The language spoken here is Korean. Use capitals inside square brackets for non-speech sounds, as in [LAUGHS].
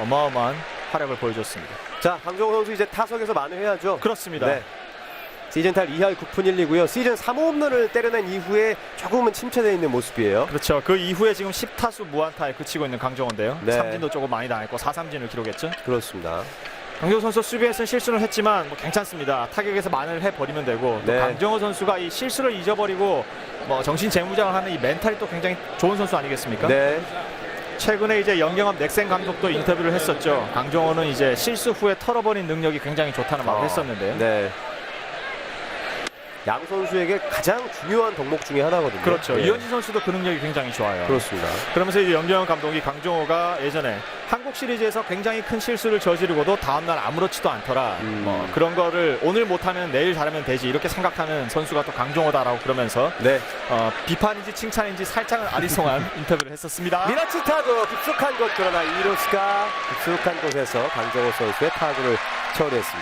어마어마한 활약을 보여줬습니다. 자, 강정호 선수 이제 타석에서 만회해야죠. 그렇습니다. 네. 시즌 탈 2할 9푼 1리고요. 시즌 3호 홈런을 때려낸 이후에 조금은 침체되어 있는 모습이에요. 그렇죠. 그 이후에 지금 10타수 무안타에 그치고 있는 강정호인데요. 네. 삼진도 조금 많이 당했고 4삼진을 기록했죠. 그렇습니다. 강정호 선수 수비에서는 실수는 했지만 뭐 괜찮습니다. 타격에서 만회를 해버리면 되고 또 네. 강정호 선수가 이 실수를 잊어버리고 뭐 정신 재무장을 하는 이 멘탈이 또 굉장히 좋은 선수 아니겠습니까? 네. 최근에 이제 영경합 넥센 감독도 인터뷰를 했었죠. 강정호는 이제 실수 후에 털어버린 능력이 굉장히 좋다는 말을 어, 했었는데요. 네. 양 선수에게 가장 중요한 덕목 중에 하나거든요. 그렇죠. 네. 이현진 선수도 그 능력이 굉장히 좋아요. 그렇습니다. 그러면서 이제 염경현 감독이 강정호가 예전에 한국 시리즈에서 굉장히 큰 실수를 저지르고도 다음날 아무렇지도 않더라. 음. 뭐 그런 거를 오늘 못하면 내일 잘하면 되지 이렇게 생각하는 선수가 또 강정호다라고 그러면서 네. 어, 비판인지 칭찬인지 살짝은 아리송한 [LAUGHS] 인터뷰를 했었습니다. 미라치 타구 깊숙한 곳 그러나 이로스가 깊숙한 곳에서 강정호 선수의 타구를 처리했습니다.